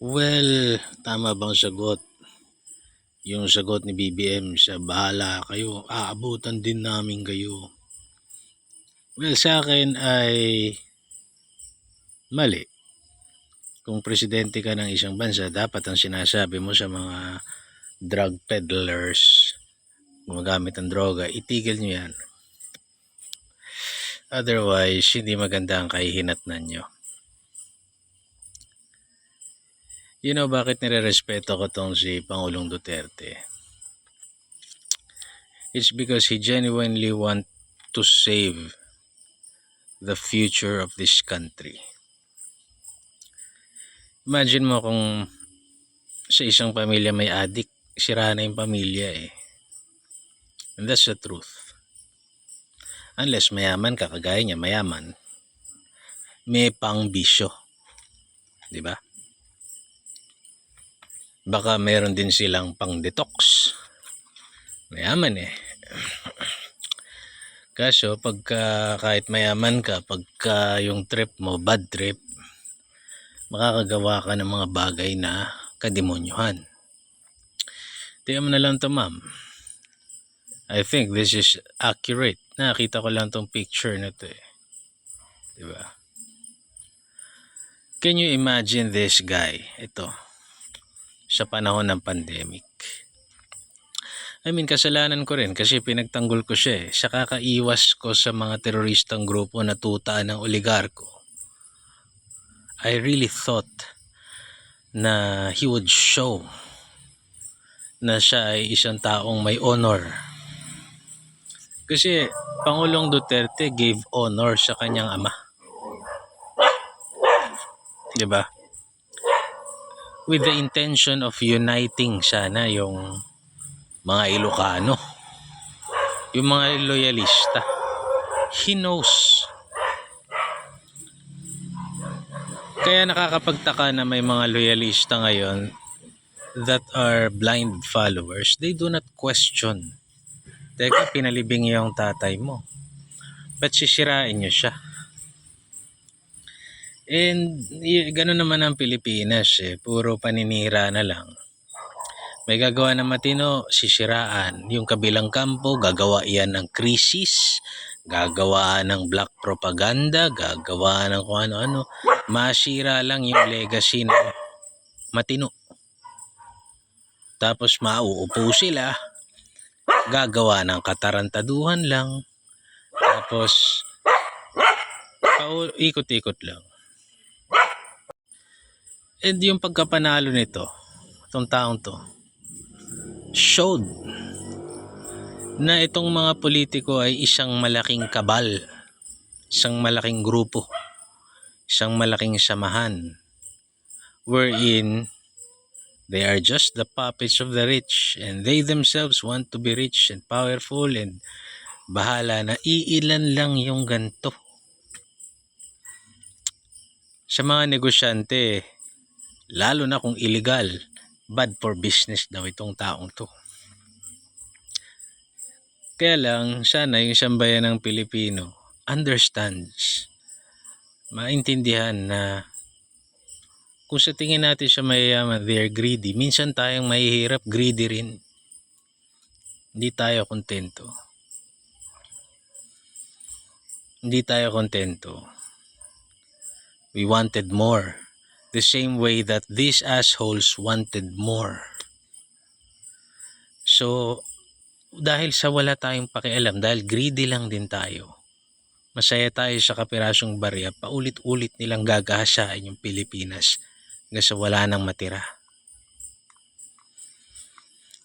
Well, tama bang sagot? Yung sagot ni BBM sa bahala kayo, aabutan din namin kayo. Well, sa akin ay mali. Kung presidente ka ng isang bansa, dapat ang sinasabi mo sa mga drug peddlers, gumagamit ng droga, itigil nyo yan. Otherwise, hindi maganda ang kahihinatnan nyo. You know bakit nire-respeto ko tong si Pangulong Duterte? It's because he genuinely want to save the future of this country. Imagine mo kung sa isang pamilya may adik, sira na yung pamilya eh. And that's the truth. Unless mayaman ka, kagaya niya, mayaman, may pang bisyo. Di ba? Baka meron din silang pang detox. Mayaman eh. Kaso pagka kahit mayaman ka, pagka yung trip mo bad trip, makakagawa ka ng mga bagay na kademonyuhan. Tingnan mo na lang to ma'am. I think this is accurate. Nakita ko lang tong picture na to eh. Diba? Can you imagine this guy? Ito. Sa panahon ng pandemic. I mean, kasalanan ko rin kasi pinagtanggol ko siya eh. Siya kakaiwas ko sa mga teroristang grupo na tutaan ng oligarko. I really thought na he would show na siya ay isang taong may honor. Kasi Pangulong Duterte gave honor sa kanyang ama. 'Di ba? With the intention of uniting sana yung mga Ilocano. Yung mga loyalista. He knows. Kaya nakakapagtaka na may mga loyalista ngayon that are blind followers. They do not question. Teka, pinalibing yung tatay mo. Ba't sisirain nyo siya? And gano'n naman ang Pilipinas eh. Puro paninira na lang. May gagawa ng matino, sisiraan. Yung kabilang kampo, gagawa yan ng krisis, gagawa ng black propaganda, gagawa ng kung ano-ano. Masira lang yung legacy ng matino. Tapos mauupo sila, gagawa ng katarantaduhan lang. Tapos, ikot-ikot lang. And yung pagkapanalo nito, itong taong to, showed na itong mga politiko ay isang malaking kabal, isang malaking grupo, isang malaking samahan, wherein they are just the puppets of the rich and they themselves want to be rich and powerful and bahala na iilan lang yung ganto. Sa mga negosyante, lalo na kung illegal, bad for business daw itong taong to. Kaya lang, sana yung sambayan ng Pilipino understands, maintindihan na kung sa tingin natin siya mayayaman, they're greedy. Minsan tayong mahihirap, greedy rin. Hindi tayo kontento. Hindi tayo kontento. We wanted more. The same way that these assholes wanted more. So, dahil sa wala tayong pakialam, dahil greedy lang din tayo, masaya tayo sa kapirasyong barya, paulit-ulit nilang gagasain yung Pilipinas hanggang sa wala nang matira.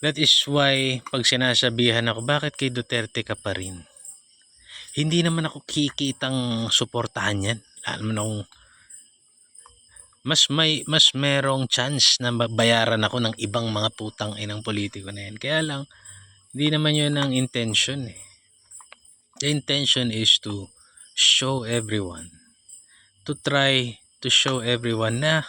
That is why pag sinasabihan ako, bakit kay Duterte ka pa rin? Hindi naman ako kikitang suportahan yan. Alam mo nung mas may mas merong chance na bayaran ako ng ibang mga putang inang politiko na yan. Kaya lang, hindi naman yun ang intention eh. The intention is to show everyone. To try to show everyone na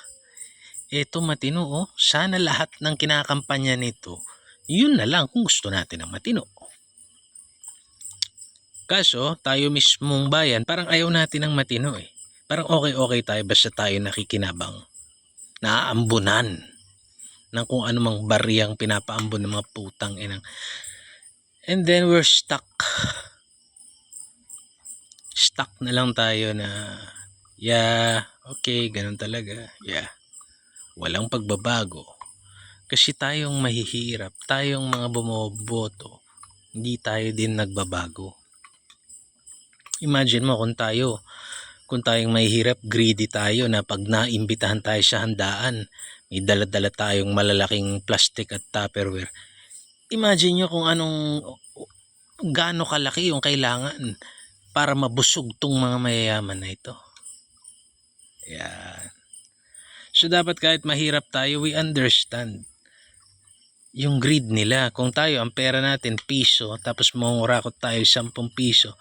eto matino oh. Sana lahat ng kinakampanya nito, yun na lang kung gusto natin ng matino. Kaso, tayo mismong bayan, parang ayaw natin ng matino eh. Parang okay-okay tayo basta tayo nakikinabang. naaambunan ng kung anumang bariyang pinapaambon ng mga putang inang. And then we're stuck. Stuck na lang tayo na, yeah, okay, ganun talaga. Yeah, walang pagbabago. Kasi tayong mahihirap, tayong mga bumoboto, hindi tayo din nagbabago. Imagine mo kung tayo, kung tayong mahihirap, greedy tayo na pag naimbitahan tayo sa handaan, may dala-dala tayong malalaking plastic at tupperware. Imagine nyo kung anong, gaano kalaki yung kailangan para mabusog tong mga mayayaman na ito. Yan. So dapat kahit mahirap tayo, we understand yung greed nila. Kung tayo, ang pera natin, piso, tapos mangurakot tayo 10 piso,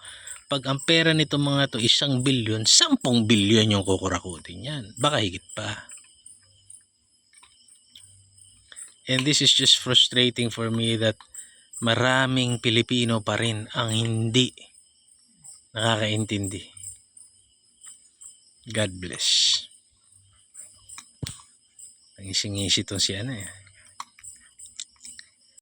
pag ang pera nito mga to isang bilyon, 10 bilyon yung kukurakutin yan. Baka higit pa. And this is just frustrating for me that maraming Pilipino pa rin ang hindi nakakaintindi. God bless. Ang ising-isi itong si ano eh.